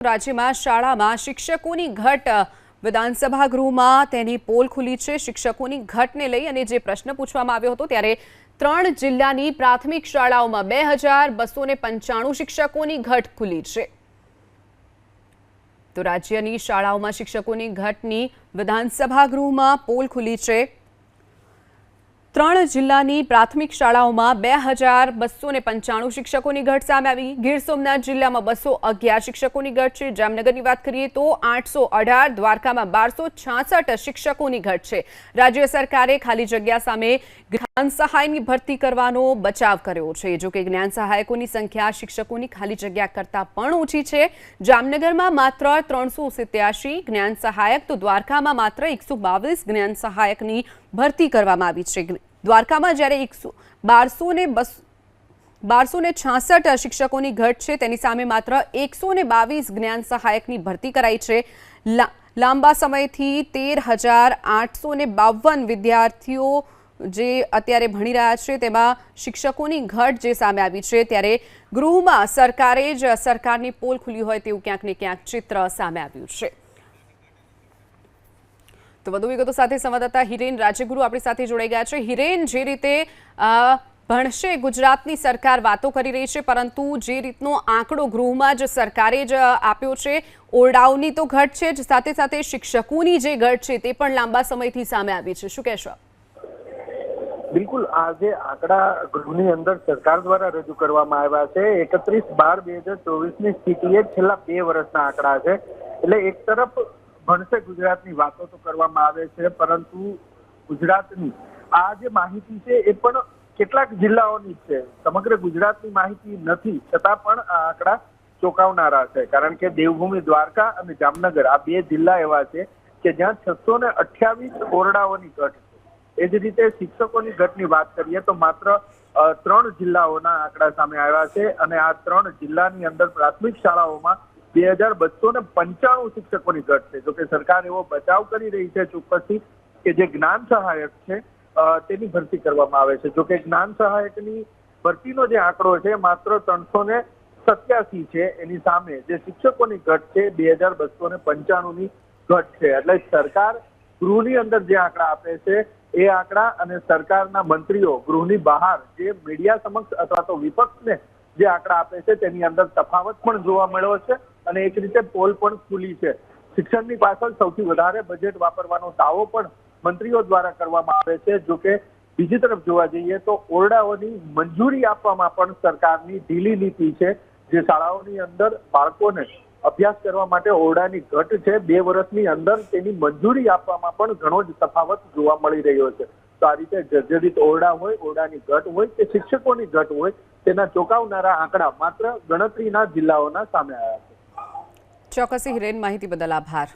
રાજ્યમાં શાળામાં શિક્ષકોની ઘટ. વિધાનસભા ગૃહમાં તેની પોલ ખુલી છે. શિક્ષકોની ઘટને લઈ અને જે પ્રશ્ન પૂછવામાં આવ્યો હતો ત્યારે ત્રણ જિલ્લાની પ્રાથમિક શાળાઓમાં બે હજાર બસો ને પંચાણું શિક્ષકોની ઘટ ખુલી છે. તો રાજ્યની શાળાઓમાં શિક્ષકોની ઘટની વિધાનસભા ગૃહમાં પોલ ખુલી છે. ત્રણ જિલ્લાની પ્રાથમિક શાળાઓમાં બે હજાર બસો ને પંચાણું શિક્ષકોની ઘટ સામે આવી. ગીર સોમનાથ જિલ્લામાં બસો અગિયાર શિક્ષકોની ઘટ છે. જામનગરની વાત કરીએ તો આઠસો અઢાર, દ્વારકામાં બારસો છાસઠ શિક્ષકોની ઘટ છે. રાજ્ય સરકારે ખાલી જગ્યા સામે જ્ઞાન સહાયની ભરતી કરવાનો બચાવ કર્યો છે. જો કે જ્ઞાન સહાયકોની સંખ્યા શિક્ષકોની ખાલી જગ્યા કરતાં પણ ઓછી છે. જામનગરમાં માત્ર ત્રણસો સિત્યાસી જ્ઞાન સહાયક, તો દ્વારકામાં માત્ર એકસો બાવીસ જ્ઞાન સહાયકની ભરતી કરવામાં આવી છે. દ્વારકામાં જ્યારે એકસો બારસો ને બસ બારસો ને છાસઠ શિક્ષકોની ઘટ છે, તેની સામે માત્ર એકસો ને બાવીસ જ્ઞાન સહાયકની ભરતી કરાઈ છે. લાંબા સમયથી તેર હજાર આઠસો ને બાવન વિદ્યાર્થીઓ જે અત્યારે ભણી રહ્યા છે, તેમાં શિક્ષકોની ઘટ જે સામે આવી છે, ત્યારે ગૃહમાં સરકારે જ સરકારની પોલ ખુલી હોય તેવું ક્યાંક ને ક્યાંક ચિત્ર સામે આવ્યું છે. તો વધુ વિગતો સાથે સંવાદદાતા હિરેન રાજ્યગુરુ આપણી સાથે જોડાઈ ગયા છે. હિરેન, જે રીતે ભણશે ગુજરાતની સરકાર વાતો કરી રહી છે, પરંતુ જે રીતનો આંકડો ગૃહમાં જ સરકારે જ આપ્યો છે, ઓરડાઓની તો ઘટ છે જ, સાથે સાથે શિક્ષકોની જે ઘટ છે તે પણ લાંબા સમયથી સામે આવી છે. શું કહેશો? બિલકુલ, આ જે આંકડા ગૃહની અંદર સરકાર દ્વારા રજૂ કરવામાં આવ્યા છે, એકત્રીસ બાર બે હજાર ચોવીસની સ્થિતિએ છેલ્લા બે વર્ષના આંકડા છે. એટલે એક તરફ ભણશે ગુજરાતની વાતો તો કરવામાં આવે છે, પરંતુ ગુજરાતની આ જે માહિતી છે એ પણ કેટલાક જિલ્લાઓની છે. સમગ્ર ગુજરાતની માહિતી નથી, છતાં પણ આ આંકડા ચોંકાવનારા છે. કારણ કે દેવભૂમિ દ્વારકા અને જામનગર આ બે જિલ્લા એવા છે કે જ્યાં છસો ને અઠ્યાવીસ ઓરડાઓની ઘટ છે. એ જ રીતે શિક્ષકોની ઘટની વાત કરીએ તો માત્ર ત્રણ જિલ્લાઓના આંકડા સામે આવ્યા છે અને આ ત્રણ જિલ્લાની અંદર પ્રાથમિક શાળાઓમાં બે હજાર બસો ને પંચાણું શિક્ષકોની ઘટ છે. જોકે સરકાર એવો બચાવ કરી રહી છે ચોક્કસથી કે જે જ્ઞાન સહાયક છે તેની ભરતી કરવામાં આવે છે. જોકે જ્ઞાન સહાયકની ભરતીનો જે આંકડો છે, માત્ર ત્રણસો ને સત્યાસી છે. એની સામે જે શિક્ષકોની ઘટ છે, બે હજાર બસો ને પંચાણુંની ઘટ છે. એટલે સરકાર ગૃહની અંદર જે આંકડા આપે છે, એ આંકડા અને સરકારના મંત્રીઓ ગૃહની બહાર જે મીડિયા સમક્ષ અથવા તો વિપક્ષને જે આંકડા આપે છે, તેની અંદર તફાવત પણ જોવા મળ્યો છે. અને એક રીતે પોલ પણ ખુલી છે. શિક્ષણની પાછળ સૌથી વધારે બજેટ વાપરવાનો દાવો પણ મંત્રીઓ દ્વારા કરવામાં આવે છે. જો કે બીજી તરફ જોવા જઈએ તો ઓરડાઓની મંજૂરી આપવામાં પણ સરકારની ઢીલી નીતિ છે, જે શાળાઓની અંદર બાળકોને અભ્યાસ કરવા માટે ઓરડાની ઘટ છે. બે વર્ષની અંદર તેની મંજૂરી આપવામાં પણ ઘણો જ તફાવત જોવા મળી રહ્યો છે. તો આ રીતે જર્જરિત ઓરડા હોય, ઓરડાની ઘટ હોય કે શિક્ષકોની ઘટ હોય, તેના ચોંકાવનારા આંકડા માત્ર ગણતરીના જિલ્લાઓના સામે આવ્યા છે. ચોક્કસી હિરેન માહિતી બદલ આભાર.